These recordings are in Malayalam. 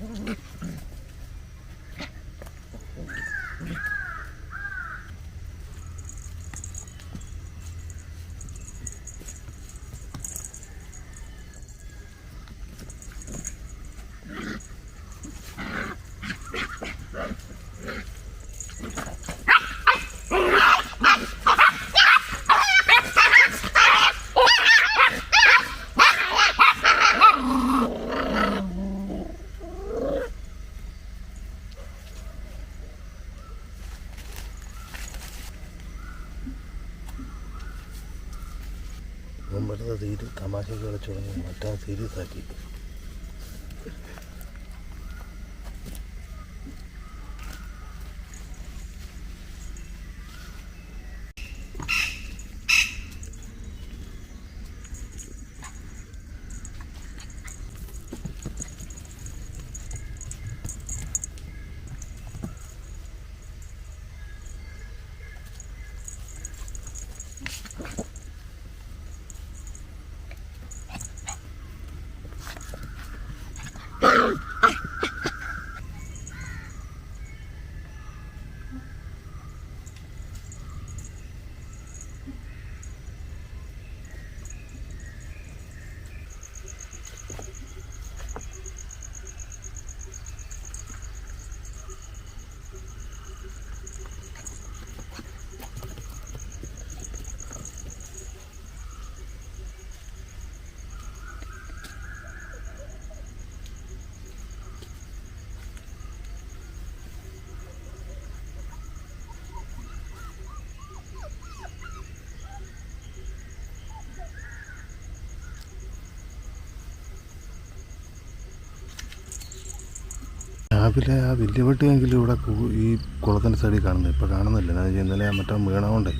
Mm-hmm. തമാശയ്ക്ക് കളിച്ചു തുടങ്ങി മറ്റാ സീരിയസ് ആക്കി രാവിലെ ആ വലിയ വെട്ടിയെങ്കിലും ഇവിടെ ഈ കുളത്തിന്റെ സൈഡിൽ കാണുന്നത്. ഇപ്പോൾ കാണുന്നില്ല. വെച്ചാൽ ഇന്നലെ മറ്റോ വീണ വീണതുകൊണ്ടേ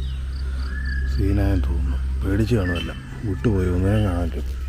സീനായെന്ന് തോന്നുന്നു. പേടിച്ച് കാണുമല്ല വിട്ടുപോയി. ഒന്നിനെ കാണാൻ ആ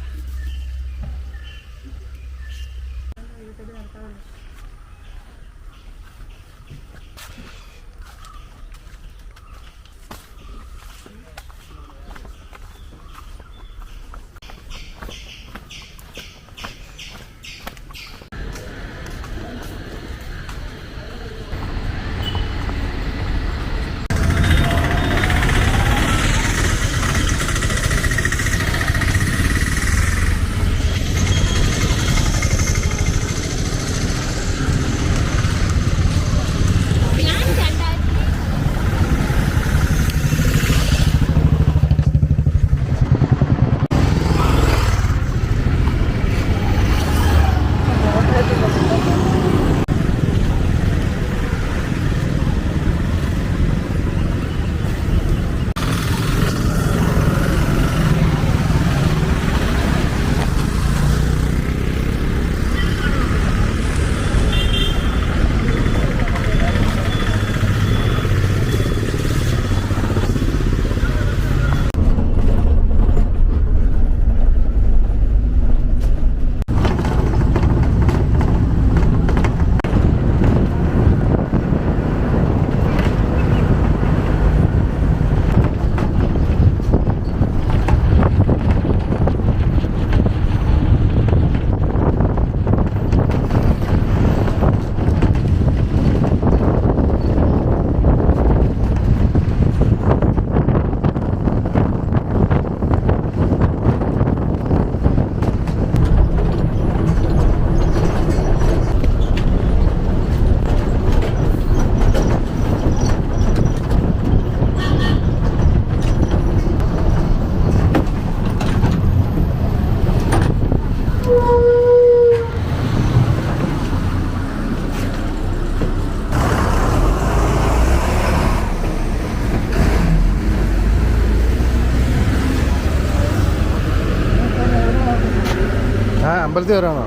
അമ്പലത്തിൽ വരാണോ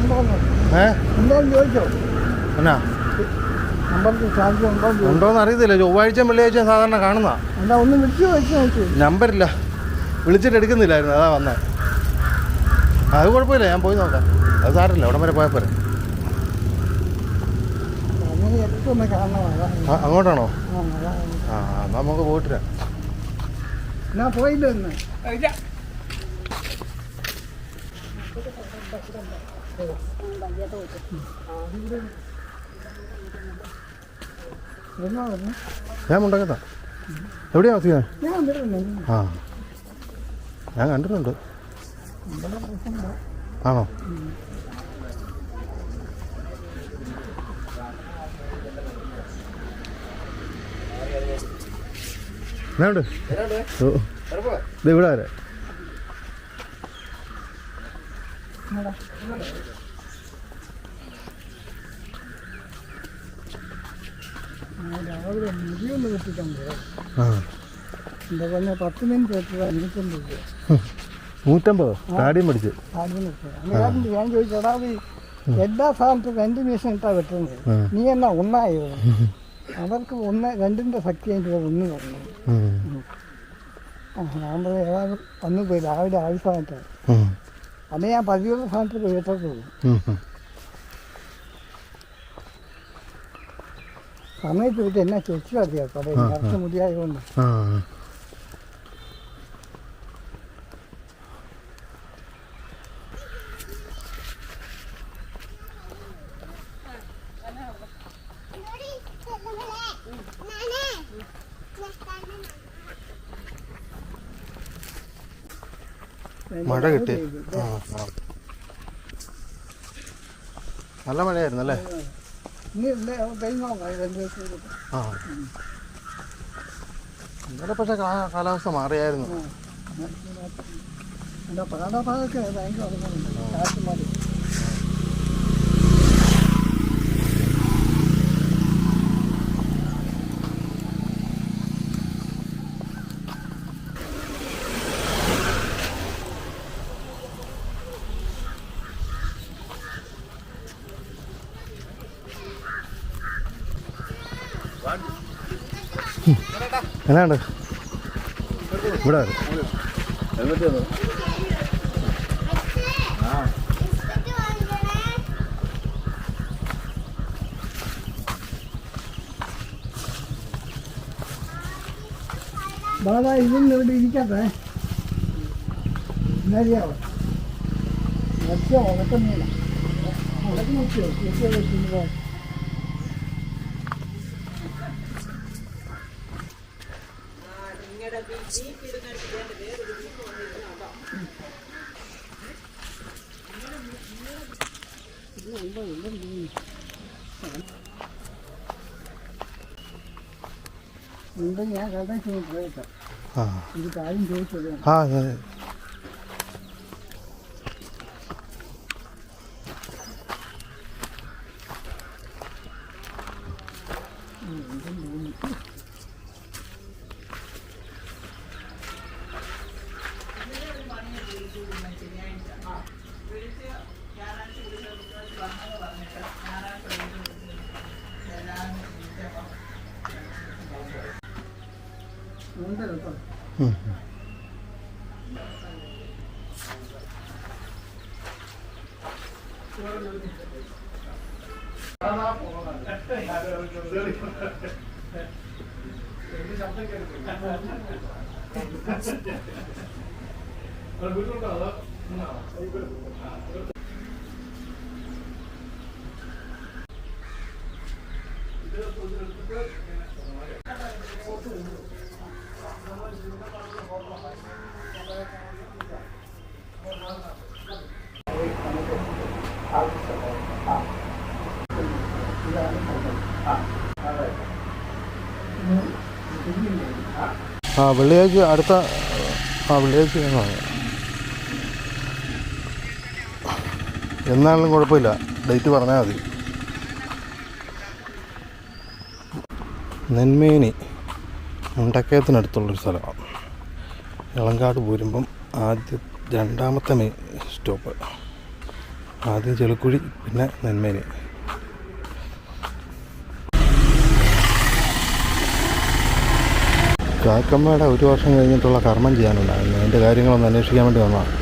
ഉണ്ടോന്ന്? ഉണ്ടോന്ന് എന്നാ? അമ്പലത്തിൽ സാധ്യത ഉണ്ടോ എന്ന് ചോദിച്ചു. ഉണ്ടോയെന്ന് അറിയത്തില്ല. ചൊവ്വാഴ്ച വെള്ളിയാഴ്ച സാധാരണ കാണുന്ന നമ്പറില്ല. വിളിച്ചിട്ട് എടുക്കുന്നില്ലായിരുന്നു. അതാ വന്നേ. അത് കുഴപ്പമില്ല. ഞാൻ പോയി നോക്കാം. അത് സാറില്ല അവിടെ വരെ പോയപ്പോ അങ്ങോട്ടാണോ? ആ, നമുക്ക് പോയിട്ടില്ല എന്നാ പോയില്ല ഇന്ന്. ഞാൻ മുണ്ടക്കത്താ. എവിടെയാ വന്നിട്ടുണ്ട് ആ. ഞാൻ കണ്ടിട്ടുണ്ട്. ആണോ? എന്നാണ്ട് ഓ. ഇത് ഇവിടെ വരെ. നൂറ്റമ്പതോ? താടിയും പഠിച്ച് ഞാൻ ചോദിച്ചു എടാ ഈ എല്ലാ സാധനത്തും മീശം ഇട്ടാ വെട്ടുന്നത്. നീ എന്നാ ഒന്നായോ അവർക്ക് ഒന്ന് രണ്ടിന്റെ ശക്തി അതിന്റെ ഒന്ന് പറഞ്ഞു ആ ഞാൻ വന്നു പോയി രാവിലെ ആവശ്യമായിട്ട് അന്ന് ഞാൻ പതിവുള്ള സ്ഥാനത്ത് പോയിട്ടുള്ളൂ സമയത്ത് വിട്ട് എന്നെ ചോദിച്ചു അറിയാം ആ. മുടിയായതുകൊണ്ട്. മഴ കിട്ടി നല്ല മഴയായിരുന്നു അല്ലേ. ആ ഇന്നലെ പക്ഷെ കാലാവസ്ഥ മാറിയായിരുന്നു ഭയങ്കര എന്നാണ്ട് ഇവിടെ വരെ. ബാബാ ഇതൊന്നും ഇവിടെ ഇരിക്കട്ടെ എന്നറിയാവോ മത്സ്യം ഉണക്കുന്നില്ല ഉണക്ക് മത്സ്യോ കടന്നു പോയിട്ട് ആ. ആ ആ വെള്ളിയാഴ്ച അടുത്ത ആ വെള്ളിയാഴ്ച ആണ്. എന്നാണെങ്കിലും കുഴപ്പമില്ല. ഡേറ്റ് പറഞ്ഞാൽ മതി. നെന്മേനി മുണ്ടക്കയത്തിനടുത്തുള്ളൊരു സ്ഥലമാണ് ഇളങ്കാട് പോരുമ്പം ആദ്യ രണ്ടാമത്തെ മെയിൻ സ്റ്റോപ്പ് ആദ്യം ചെളിക്കുഴി പിന്നെ നെന്മേനി. കാക്കമ്മയുടെ ഒരു വർഷം കഴിഞ്ഞിട്ടുള്ള കർമ്മം ചെയ്യാനുണ്ടായിരുന്നു. അതിന്റെ കാര്യങ്ങളൊന്ന് അന്വേഷിക്കാൻ വേണ്ടി വന്നതാണ്.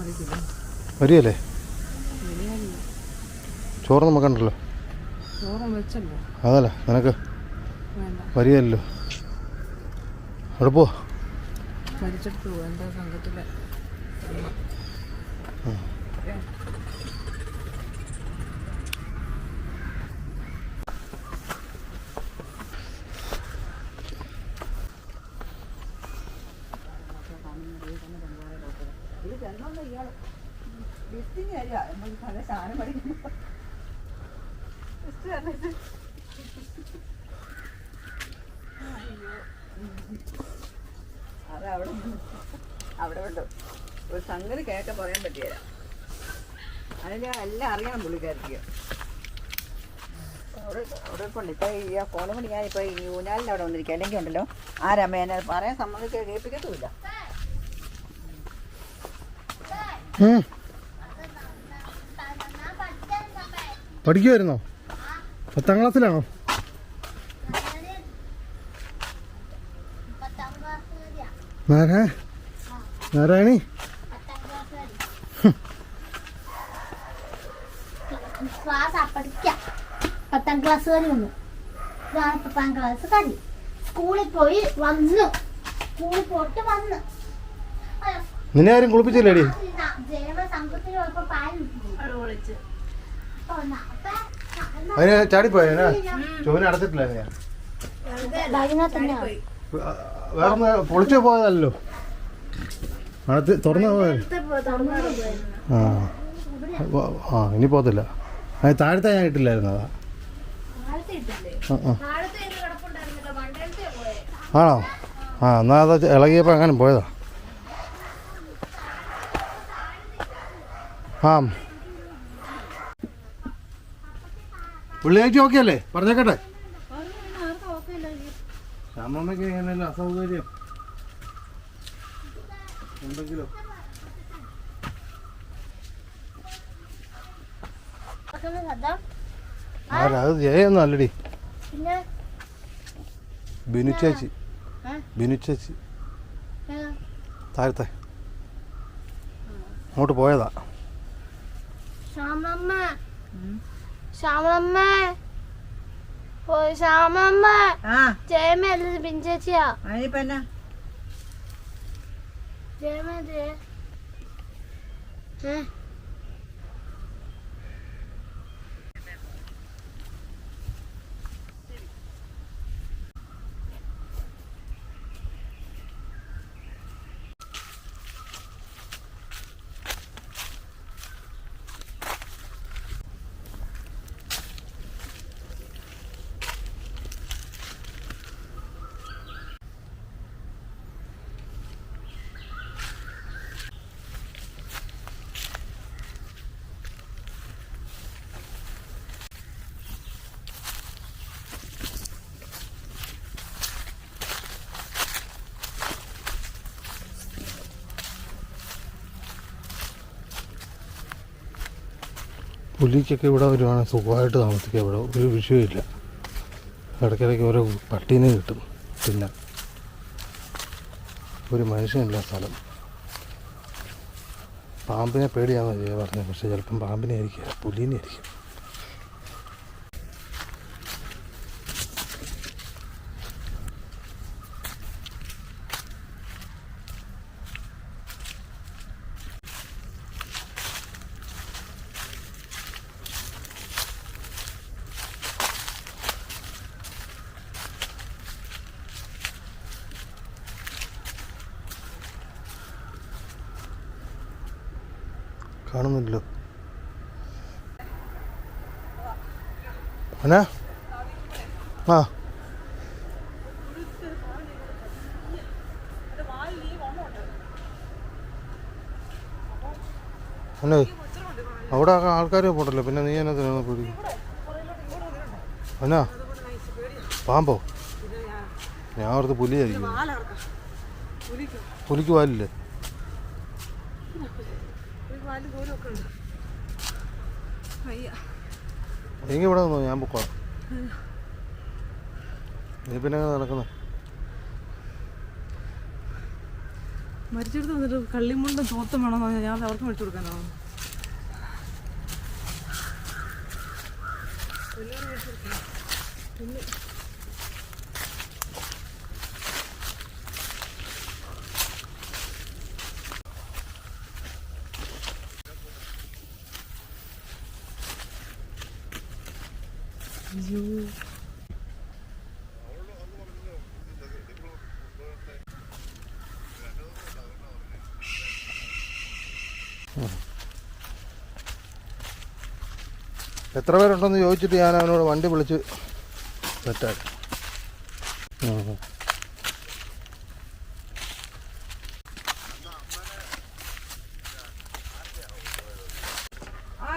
വരികയല്ലേ? വരിയല്ലേ ചോറ് നമുക്കുണ്ടല്ലോ അതല്ല നിനക്ക് വരികയല്ലോ അവിടെ പോ മരിച്ചെടുത്തു പോകും എന്താ സംഘത്തിലെ അത് അവിടെ അവിടെ ഉണ്ട്. ഒരു സംഗതി കേട്ട പറയാൻ പറ്റിയല്ല അതിന് എല്ലാം അറിയണം പുള്ളിക്കാരിക്ക്. അവിടെ അവിടെ ഇപ്പം ഉണ്ട്. ഇപ്പം ഈ പണി ഞാനിപ്പോൾ ഈ ഊഞ്ഞാലിന്റെ അവിടെ വന്നിരിക്കുക അല്ലെങ്കിൽ ഉണ്ടല്ലോ. ആ രമേനെ പറയാൻ സമ്മതിക്കുക കേൾപ്പിക്കത്തുമില്ല. പഠിക്കുമായിരുന്നോ പത്താം ക്ലാസ്സിലാണോ? നാരാ നാരായണി? പത്താം ക്ലാസ് വരെ വന്നു ഇതാണ് പത്താം ക്ലാസ് കഴിഞ്ഞു സ്കൂളിൽ പോയി വന്നു. സ്കൂളിൽ പോയിട്ട് വന്നു. നിന്നെ ആരും കുളിപ്പിച്ചില്ലേടി? അതിന് ചാടിപ്പോയാ ചോന അടച്ചിട്ടില്ല വേറെ പൊളിച്ചു പോയതല്ലോ. അടുത്ത് തുറന്നു ആ. ആ ഇനി പോകത്തില്ല. അത് താഴത്തെ ഞാൻ ഇട്ടില്ലായിരുന്നു അതാ. ആണോ? ആ എന്നാ അത് ഇളകിയപ്പോൾ അങ്ങനെ പോയതാ? ആ വെള്ളിയാഴ്ച ഓക്കെ അല്ലേ? പറഞ്ഞേക്കട്ടെ. അമ്മമ്മയ്ക്ക് എങ്ങനെയല്ലോ അസൗകര്യം. ഉണ്ടെങ്കിലോ? അത് ബിനു ചേച്ചി? ബിനു ചേച്ചി. താഴത്തെ. അങ്ങോട്ട് പോയതാ. 想妈妈。嗯。想妈妈。我想妈妈。啊。姐妹日本姐姐。姐妹姐。嗯。പുലിക്കൊക്കെ ഇവിടെ വരുവാണെങ്കിൽ സുഖമായിട്ട് താമസിക്കുക ഇവിടെ ഒരു വിഷയമില്ല ഇടയ്ക്കിടയ്ക്ക് ഓരോ പട്ടീനെ കിട്ടും. പിന്നെ ഒരു മനുഷ്യനില്ല സ്ഥലം. പാമ്പിനെ പേടിയാണെന്ന് പറഞ്ഞത് പക്ഷേ ചിലപ്പം പാമ്പിനെ ആയിരിക്കില്ല പുലിനെ ആയിരിക്കും കാണുന്നില്ലല്ലോ. അനാ? ആ. അല്ലേ അവിടെ ആൾക്കാർ പോട്ടല്ലോ? പിന്നെ നീ എന്നെ തന്നെ പേടി അനാ? പാമ്പോ? ഞാൻ ഓർത്ത് പുലിയായിരിക്കും. പുലിക്ക് പാലില്ലേ എങ്കിൽ ഇവിടെ നിന്നോ ഞാൻ പൊക്കോളാം. നീ പിന്നെ അങ്ങനെ നടക്കുന്നത് മരിച്ചെടുത്ത് വന്നിട്ട് കള്ളിമുണ്ടും തോത്തും വേണമെന്ന് പറഞ്ഞാൽ ഞാൻ അവർക്ക് മേടിച്ചു കൊടുക്കാനോ എത്ര പേരുണ്ടെന്ന് ചോദിച്ചിട്ട് ഞാൻ അവനോട് വണ്ടി വിളിച്ച് സെറ്റാക്കി.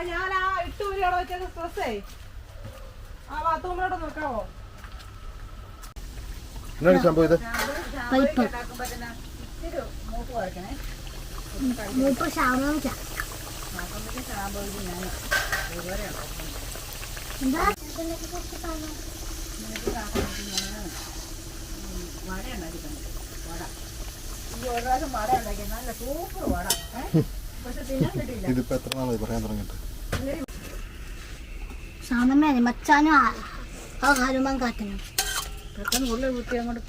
ഞാൻ ആ ഇട്ട് ഊരി അവിടെ വെച്ചത് സ്ട്രെസ്സേ ആ ബാത്റൂമിലോട്ട് നോക്കാവോ എന്നാണ് സംഭവം ഇത്? പൈപ്പ്. മൂപ്പ് ഷാമോച്ച വട ഉണ്ടാക്കിയിട്ടുണ്ട് വട ഈ ഒരു പ്രാവശ്യം വട ഉണ്ടാക്കി നല്ല സൂപ്പർ വട പക്ഷെ തിന്നാൻ ഇതിപ്പോൾ എത്ര നാളായി പറയാൻ തുടങ്ങിയിട്ട് സാമമ്മേനെ മച്ചാനും ആ- ആ ഹനുമാൻ കാട്ടനും പെട്ടെന്ന് ഉള്ളിൽ കുത്തി അങ്ങോട്ട്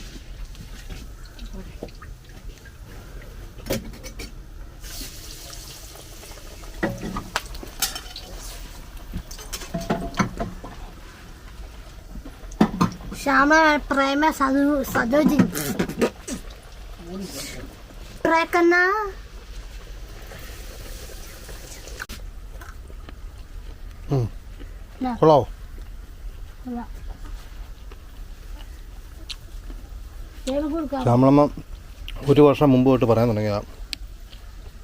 സദു സദോജിൻ പ്രേക്കന്ന ഉം. ഇതാ. കൊള്ളാവോ? കൊടുക്കാം. ശ്യാമളമ്മ ഒരു വർഷം മുമ്പ് തൊട്ട് പറയാൻ തുടങ്ങിയ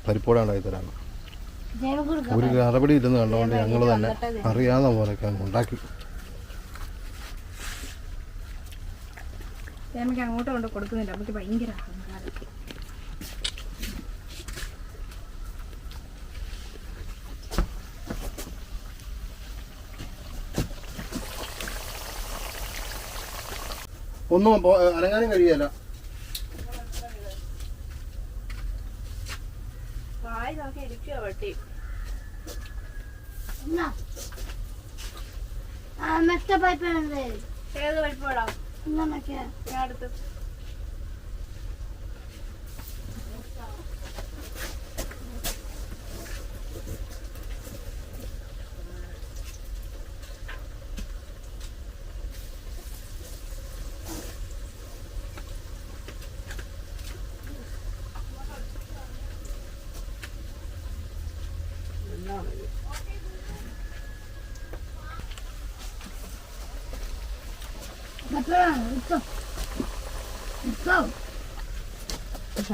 പരിപ്പോടെ ഉണ്ടാക്കി ജൈവ ഒരു നടപടി ഇല്ലെന്ന് കണ്ടുകൊണ്ട് ഞങ്ങൾ തന്നെ അറിയാവുന്ന പോലെയൊക്കെ അങ്ങ് എനിക്ക് അങ്ങോട്ട് കൊണ്ട് കൊടുക്കുന്നില്ല. നമുക്ക് ഭയങ്കര ഒന്നും അനങ്ങാനും കഴിയല്ല. പൈപ്പ് ഏത് വലിപ്പടാ എന്നാ? മറ്റേ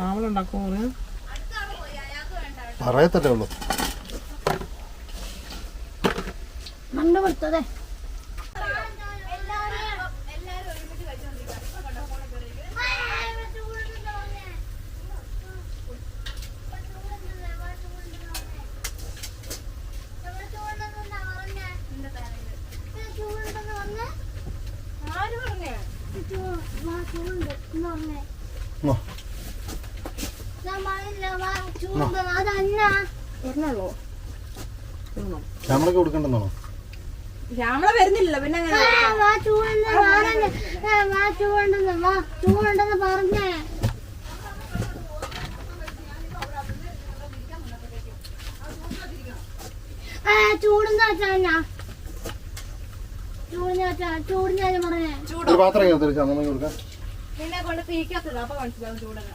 ശ്രാവണം ഉണ്ടാക്കുമോ പറയാം? പറയത്തല്ലേ ഉള്ളൂ. No. കൊടുക്കണ്ടെന്നാണോ? ശ്യാമള വരുന്നില്ല പിന്നെ അങ്ങനെ പറഞ്ഞേ. ആ ചൂടെന്ന് വെച്ചാ ചൂടിന് വെച്ചാ ചൂടിന് പറഞ്ഞേ. പാത്രം കൊടുക്കാം. നിന്നെ കൊണ്ട് തീക്കത്തില്ല അപ്പൊ മനസ്സിലാവും ചൂടുമേ.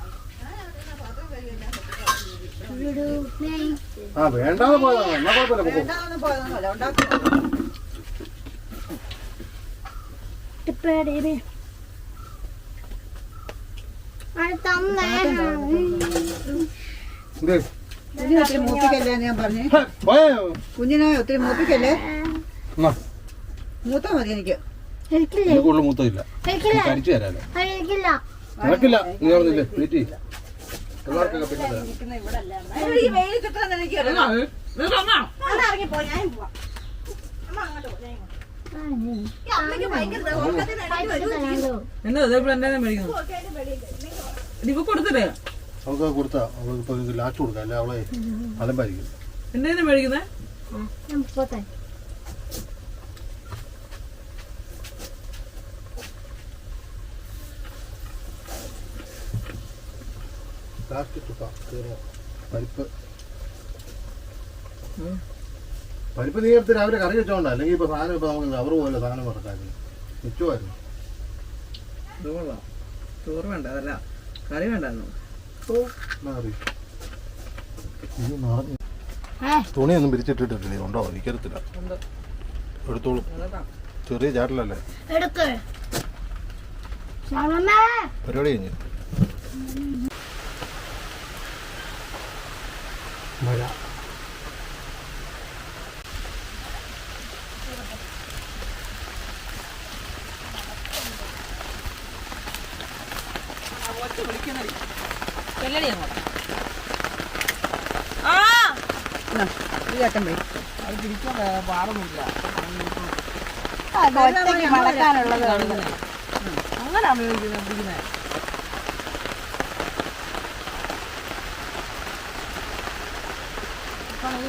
ആ വേണ്ടാതെ പോയതാണ് എന്നാ കുഴപ്പമില്ല? കുഞ്ഞിനെ ഒത്തിരി മൂപ്പിക്കല്ലേ ഞാൻ പറഞ്ഞു? കുഞ്ഞിനെ ഒത്തിരി മൂപ്പിക്കല്ലേ? മൂത്താ മതി എനിക്ക്. എനിക്കില്ല. കരിച്ചു തരാലോ. നടക്കില്ല നീ പറഞ്ഞില്ലേ എന്നാ അതേപോലെ എന്നെ മേടിക്കുന്നു. ഇപ്പൊ കൊടുത്തില്ലേ അവൾക്ക് കൊടുത്താ. അവൾക്ക് ഇപ്പൊ ഇത് ലാസ്റ്റ് കൊടുക്കാം. അല്ലെ അവളെ അലമ്പായിരിക്കും എന്റെ തന്നെ മേടിക്കുന്നേ? ഞാൻ തുപ്പ തീർന്നു. പരിപ്പ് പരിപ്പ് നീ എടുത്ത് രാവിലെ കറി വെച്ചോണ്ട? അല്ലെങ്കിൽ ഇപ്പൊ സാധനം ഇപ്പൊ നമുക്ക് കവർ പോലെ സാധനം മറക്കായിരുന്നു മിച്ചമായിരുന്നു. ഇത് കൊള്ളാം. ചോറ് വേണ്ട അതല്ല. കറി വേണ്ടായിരുന്നു. തുണിയൊന്നും പിരിച്ചിട്ടിട്ടില്ലേ? ഉണ്ടോ? എനിക്കറിയത്തില്ല. എടുത്തോളൂ. ചെറിയ ചാട്ടിലല്ലേ? പരിപാടി കഴിഞ്ഞു മഴ വെള്ളടി അങ്ങോട്ട് ആ എന്നാ, ഈ ചേട്ടൻ പോയി അത് പിടിക്കാൻ പാടൊന്നുമില്ല ഒറ്റയ്ക്ക് മടക്കാനുള്ളത് കാണിക്കുന്നേ അങ്ങനെ ഉപയോഗിക്കുന്നത് പിടിക്കുന്നേ ഇപ്പൊ നമുക്ക്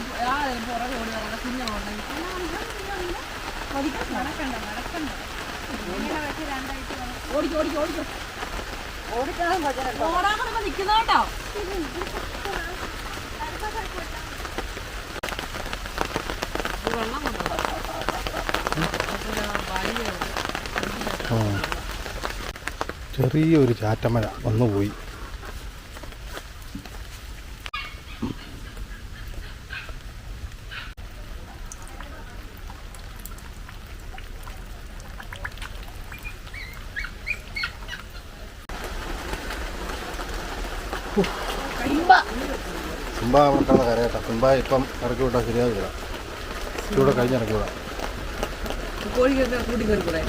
ഓടി ആ. ചെറിയൊരു ചാറ്റമഴ വന്നുപോയി. സിംബ ഇപ്പം ഇറക്കി വിട്ടാൽ ശരിയാകില്ല ചൂട് കഴിഞ്ഞ് ഇറക്കി വിടാം കോഴിക്കൊക്കെ കൂട്ടി കയറിക്കൂടെ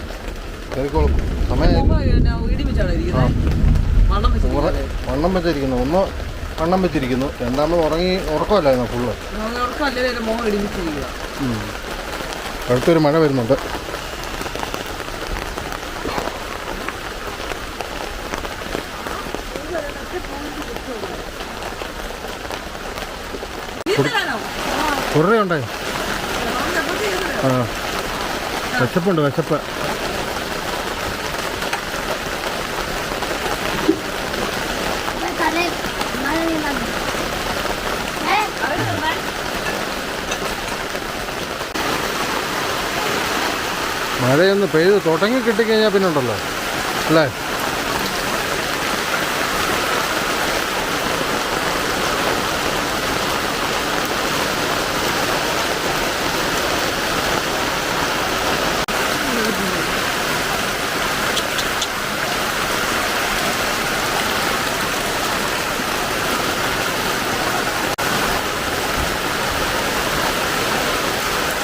കയറിക്കോളും സമയം ഇടിമിച്ചാണ് ഇരിക്കുന്നത് മണം ഉറ- വണ്ണം വെച്ചിരിക്കുന്നു. ഒന്ന് വണ്ണം വെച്ചിരിക്കുന്നു. രണ്ടാമത് ഉറങ്ങി ഉറക്കമല്ലായിരുന്നു ഫുള്ള് മോഹം ഇടിമിച്ചിരിക്കുക അടുത്തൊരു മഴ വരുന്നുണ്ട്. കുറേ ആ. വിശപ്പുണ്ട് വിശപ്പ് മഴയൊന്ന് പെയ്ത് തുടങ്ങി കിട്ടിക്കഴിഞ്ഞാൽ പിന്നെ ഉണ്ടല്ലോ അല്ലേ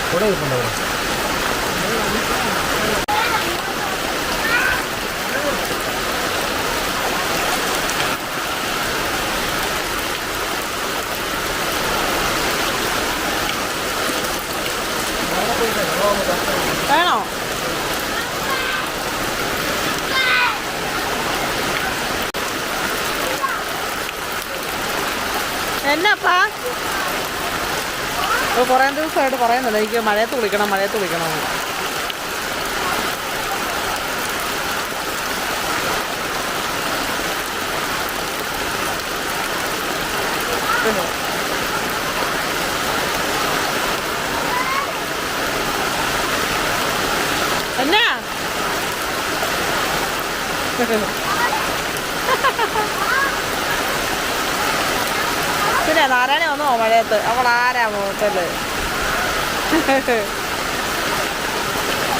ഇവിടെ ഇരിപ്പുണ്ടോ ഇവിടെ? വേണോ എന്നാപ്പാ ഇപ്പോൾ കുറേ ദിവസമായിട്ട് പറയുന്നില്ല എനിക്ക് മഴയത്ത് കുളിക്കണം മഴയത്ത് കുളിക്കണം എന്ന്. പിന്നെ നാരായണ വന്നോ മഴയത്ത്? അവൾ ആരാ മോട്ടൽ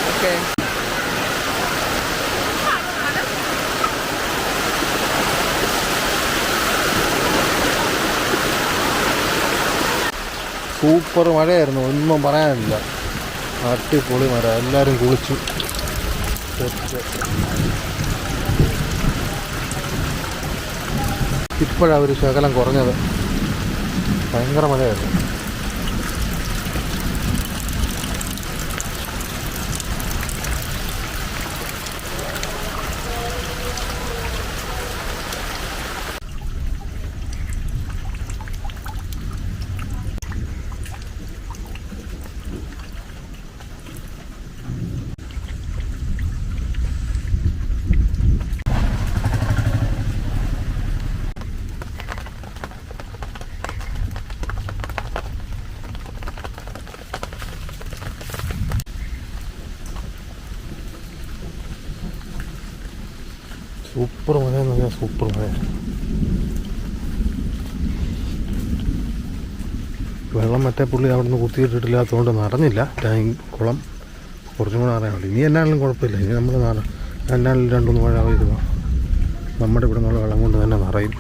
ഓക്കെ സൂപ്പർ മഴയായിരുന്നു. ഒന്നും പറയാനില്ല. അടിപൊളി മഴ. എല്ലാവരും കുളിച്ചു. ഇപ്പോഴാണ് ഒരു ശകലം കുറഞ്ഞത്. ഭയങ്കര മഴയായിരുന്നു. പറഞ്ഞാൽ സൂപ്പർ മഴ വെള്ളം മറ്റേ പുള്ളി അവിടെ നിന്ന് കുത്തിയിട്ടിട്ടില്ലാത്തതുകൊണ്ട് നിറഞ്ഞില്ല ടാങ്ക് കുളം കുറച്ചും കൂടെ അറിയാമല്ലോ ഇനി എന്നാലും കുഴപ്പമില്ല. ഇനി നമ്മൾ നിറ എന്നാലും രണ്ടൊന്ന് മഴ പെയ്തു നമ്മുടെ ഇവിടെ നിന്നുള്ള വെള്ളം കൊണ്ട് തന്നെ നിറയും.